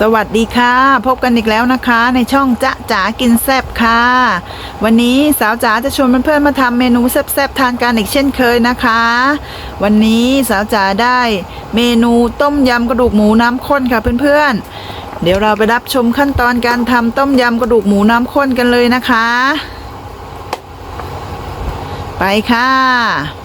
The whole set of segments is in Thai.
สวัสดีค่ะ พบกันอีกแล้วนะคะ ในช่องจ๊ะจ๋ากินแซบค่ะ วันนี้สาวจ๋าจะชวนเพื่อนๆมาทำเมนูแซบๆทานกันอีกเช่นเคยนะคะ วันนี้สาวจ๋าได้เมนูต้มยำกระดูกหมูน้ำข้นค่ะเพื่อนๆ เดี๋ยวเราไปรับชมขั้นตอนการทำต้มยำกระดูกหมูน้ำข้นกันเลยนะคะ ไปค่ะ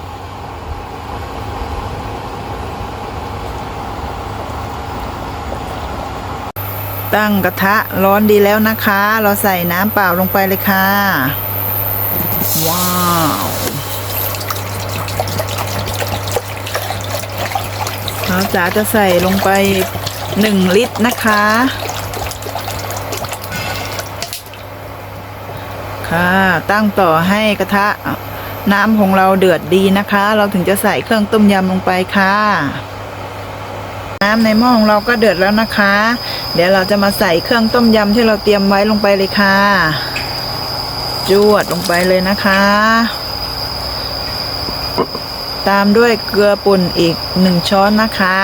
ตั้งกระทะร้อนดีแล้วนะคะ เราใส่น้ำเปล่าลงไปเลยค่ะ ว้าวเราจ๋าจะใส่ลงไปหนึ่งลิตรนะคะ ค่ะตั้งต่อให้กระทะน้ำของเราเดือดดีนะคะ เราถึงจะใส่เครื่องต้มยำลงไปค่ะ น้ำในหม้อของเราก็เดือดแล้วนะคะ เดี๋ยวเราจะมาใส่เครื่องต้มยำที่เราเตรียมไว้ลงไปเลยค่ะ จวดลงไปเลยนะคะ ตามด้วยเกลือป่นอีกหนึ่งช้อนนะคะ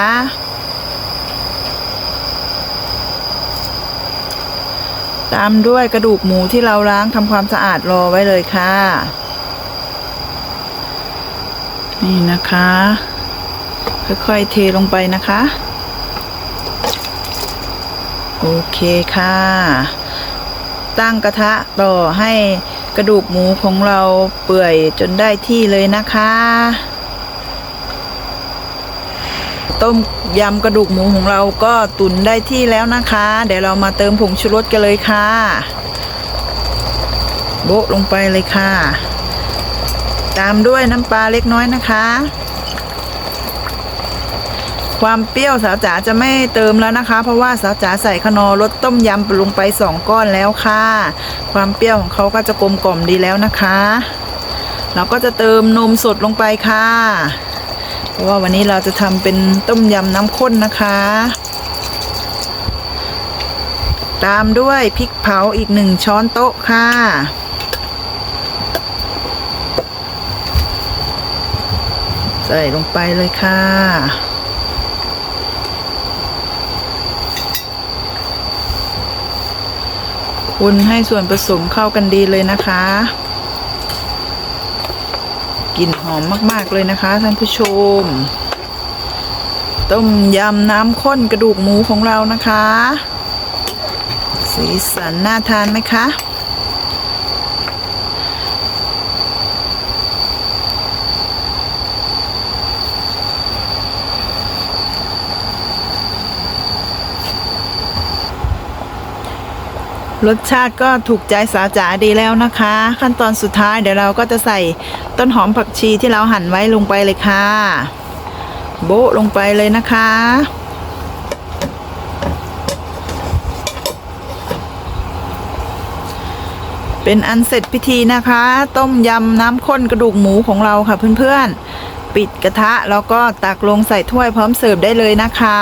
ตามด้วยกระดูกหมูที่เราล้างทำความสะอาดรอไว้เลยค่ะ นี่นะคะค่อยๆเทลงไปนะคะ โอเคค่ะ ตั้งกระทะต่อให้กระดูกหมูของเราเปื่อยจนได้ที่เลยนะคะ ต้มยำกระดูกหมูของเราก็ตุนได้ที่แล้วนะคะ เดี๋ยวเรามาเติมผงชูรสกันเลยค่ะ โบะลงไปเลยค่ะ ตามด้วยน้ำปลาเล็กน้อยนะคะ ความเปรี้ยวสาวจ๋าจะไม่เติมแล้วนะคะ เพราะว่าสาวจ๋าใส่ขนอรสต้มยำลงไปสองก้อนแล้วค่ะ ความเปรี้ยวของเขาก็จะกลมกล่อมดีแล้วนะคะ เราก็จะเติมนมสดลงไปค่ะ เพราะว่าวันนี้เราจะทำเป็นต้มยำน้ำข้นนะคะ ตามด้วยพริกเผาอีกหนึ่งช้อนโต๊ะค่ะใส่ลงไปเลยค่ะ คนให้ส่วนผสมเข้ากันดีเลยนะคะกลิ่นหอมมากๆเลยนะคะท่านผู้ชม ต้มยำน้ำข้นกระดูกหมูของเรานะคะ สีสันน่าทานไหมคะ รสชาติก็ถูกใจสาวจ๋าดีแล้วนะคะ ขั้นตอนสุดท้ายเดี๋ยวเราก็จะใส่ต้นหอมผักชีที่เราหั่นไว้ลงไปเลยค่ะ โบะลงไปเลยนะคะ เป็นอันเสร็จพิธีนะคะ ต้มยำน้ำข้นกระดูกหมูของเราค่ะเพื่อนๆ ปิดกระทะแล้วก็ตักลงใส่ถ้วยพร้อมเสิร์ฟได้เลยนะคะ